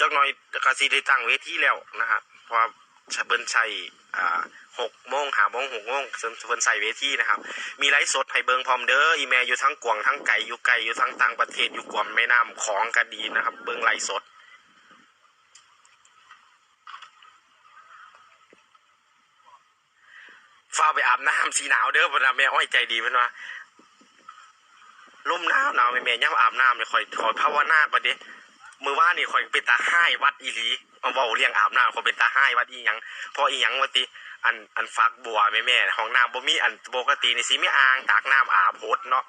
จักหน่อยก็สิได้ตั้งเวทีแล้วนะครับเพราะเบิ่นใช้อ่าหกโมงหาโมงหกโมงเพิ่นใส่เวทีนะครับ มีไลฟ์สดให้เบิงพร้อมเด้ออีเมลอยู่ทั้งกวางทั้งไก่อยู่ไกลอยู่ทั้งต่างประเทศอยู่กวมแม่น้ำของก็ดีนะครับ เบิงไลฟ์สดฟ้าไปอาบน้ำสีหนาวเด้อเพนนะแม่อ้อยใจดีพิ่นว่าลมหนาวหนาวแม่แม่ย่ำอาบน้ำเนี่ยคอยคอยภาวนาบัดนี้ มือว่านี่คอยเป็นตาห้ายวัดอีหลีมาเว้าเรียงอาบน้ำคอยเป็นตาห้ายวัดอีหยังพออีหยังว่าติอันอันฟักบัวแม่แม่ห้องน้ำบ่มีอันปกตินี่สิมีอ่างตากน้ำอาบโพดเนาะ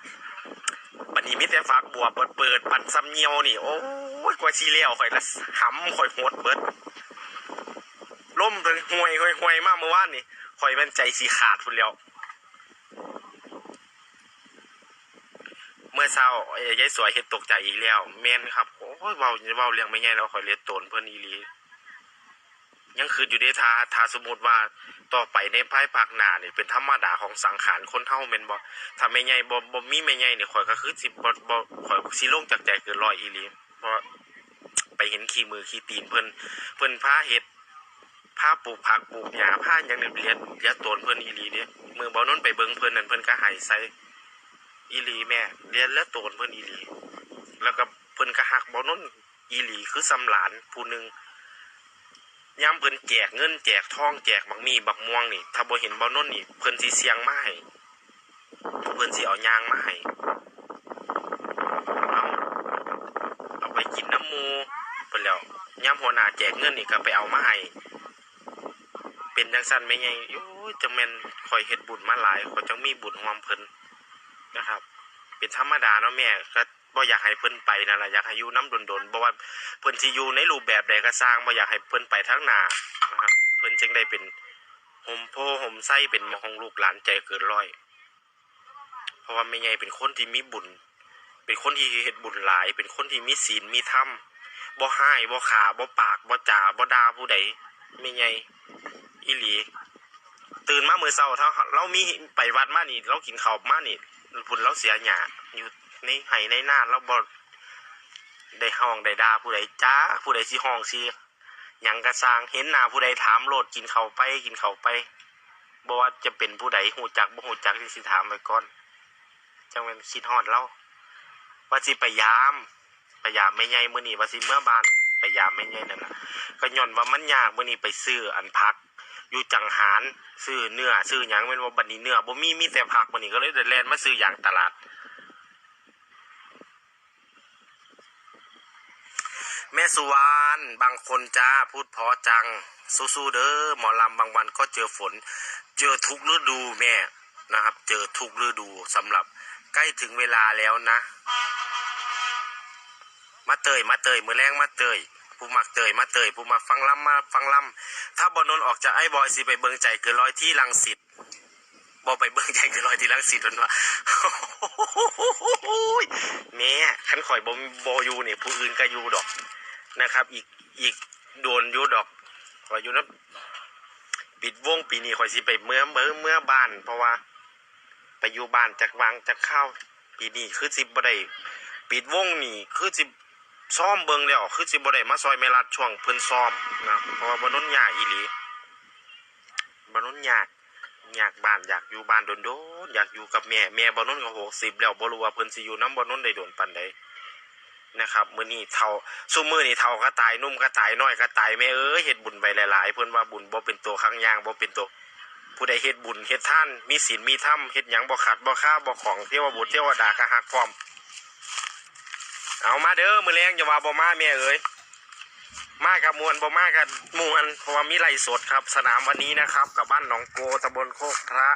บัดนี้มีแต่ฟักบัวเปิดเปิดปั่นซ้ำเงียวนี่ โอ้ยกว่าสิเลี้ยวข่อยละหำข่อยโหดเบิดล่มเพิ่นห่วยห่วยห่วยมากเมื่อวานนี่ข่อยมันใจสีขาดพุ่นแล้วเมื่อเช้าเอ้ยายสวยเฮ็ดตกใจอีกแล้วแม่นครับ อ้ยเว้าเว้าเรื่องไม่ง่ายแล้วข่อยเลียนโตนเพิ่อนอีหลียังคืออยู่ในทาทาสมมุติว่าต่อไปในภายภาคหน้านี่ยเป็นธรรมดาของสังขารคนเฮาแม่นบ่ถ้าไม่ง่ายบ่บ่มีไม่ง่ายนี่ข่อยก็คือสิบบ่ข่อยสิลงจากใจเกินร้อยอีหลีเพราะไปเห็นขี้มือขี้ตีนเพิ่นเพิ่นพาเฮ็ดผ้าปลูกผักปลูกหญ้าผ้าหยังเนี่ยเลียเลียนโตนเพิ่นอีหลีเด้มือเบ่นนไปเบิ่งเพิ่นนั่นเพิ่นก็หายใส่อีหลีแม่เลียนแล้วโตนเพิ่นอีหลี แล้วก็ เพิ่นก็ฮักบ่นนอีหลีคือสำหลานผู้หนึ่งยามเพิ่นแจกเงินแจกทองแจกบักมีบักม่วงนี่ ถ้าบ่เห็นบ่นนนี่เพิ่นสิเสียงมาให้เพิ่นสิเอายางมาให้เอาเอาไปกินน้ำมูเพิ่นแล้วยามหัวหน้าแจกเงินนี่ก็ไปเอามาให้เป็นจังสันไม่ไงโอ้ยจังแม่นคอยเฮ็ดบุญมาหลายคอยจังมีบุญรวมเพิ่นนะครับ เป็นธรรมดาเนาะแม่ก็ บ่อยากให้เพิ่นไปนั่นแหละอยากให้อยู่น้ำดนๆบ่ว่าเพิ่นสิอยู่ในรูปแบบใดก็สร้างบ่อยากให้เพิ่นไปทางหน้านะครับเพิ่นจึงได้เป็นโฮมโพโฮมไส้เป็นของลูกหลานใจเกินร้อย เพราะว่าแม่ใหญ่เป็นคนที่มีบุญ เป็นคนที่เฮ็ดบุญหลาย เป็นคนที่มีศีลมีธรรมบ่ให้บ่ขาบ่ปากบ่จ่าบ่ด่าผู้ใดแม่ใหญ่อีหลีตื่นมาเมื่อเช้าถ้าเรามีไปวัดมานี่ เรากินข้าวมานี่พุ่นเราเสียหยาอยู่ ในไห้ในหน้าเราบ่ได้ห้องได้ด่าผู้ใดจ้าผู้ใดสิห้องสิหยังกระสร้างเห็นหน้าผู้ใดถามโลดกินเข้าไปกินเข้าไปบ่ว่าจะเป็นผู้ใดหูจักบ่หูจักที่สิถามไว้ก่อนจังแม่นคิดฮอดเราว่าสิไปยามไปยามแม่ใหญ่มื้อนี้ว่าสิเมื่อบ้านไปยามแม่ใหญ่นั่นน่ะก็ย้อนว่ามันยากมื้อนี้ไปซื้ออันพักอยู่จังหารซื้อเนื้อซื้อหยังแม่นว่าบัดนี้เนื้อบ่มีมีแต่ผักมื้อนี้ก็เลยได้แล่นมาซื้ออย่างตลาด แม่สุวรรณบางคนจ้าพูดเพอจัง สู้ๆเด้อหมอลำบางวันก็เจอฝน เจอทุกฤดูแม่นะครับ เจอทุกฤดูสำหรับใกล้ถึงเวลาแล้วนะ มาเตยมาเตยมือแรงมาเตยผู้มักเตยมาเตยผู้มักฟังล่ำมาฟังล่ำถ้าบอนนออกจากไอ้บอยสิไปเบิงใจเกินร้อยที่ลังสิต บอไปเบิงใจเกินร้อยทีลังสิตมันว่าแม่ขันข่อยบโบอยูนี่ผู้อื่นก็อยู่ดอกนะครับ อีกอีกโดนอยู่ดอกข่อยอยู่นะปิดวงปีนี้ข่อยสิไปเมื่อเมื่อเมื่อบ้าน เพราะว่า ไปอยู่บ้านจากวางจากข้าวปีนี้คือสิบ่ได้ปิดวงนี่คือสิซ้อมเบิงแล้วคือสิบ่ได้มาซอยเมลัดช่วงเพิ่นซ้อมนะเพราะว่าบ่นนยาอีหลีบ่นนยา อยากบ้านอยากอยู่บ้านโดนๆอยากอยู่กับแม่แม่บ่นนก็60แล้วบรู้ว่าเพิ่นสิอยู่นํบ่นนได้โดนปานใดนะครับมือนี้เฒ่าซุมื้อนี้เฒ่าก็ตายนุ่มก็ตายน้อยก็ตายแม่เอ้ยเฮ็ดบุญไปหลายๆ เพิ่นว่าบุญบ่เป็นตัวข้างยางบ่เป็นตัวผู้ใดเฮ็ดบุญเฮ็ดท่าน มีศีลมีธรรมเฮ็ดหยังบ่ขาดบ่ค้าบ่ของเทวบุตรเทวดาก็ฮักพร้อม เอามาเด้อมือแรงอย่าว่าบ่มาแม่เอ้ย มากับมวลบ่มากับมวลเพราะว่ามีไหล่สดครับ สนามวันนี้นะครับ กับบ้านหนองโกตำบลโคกพระ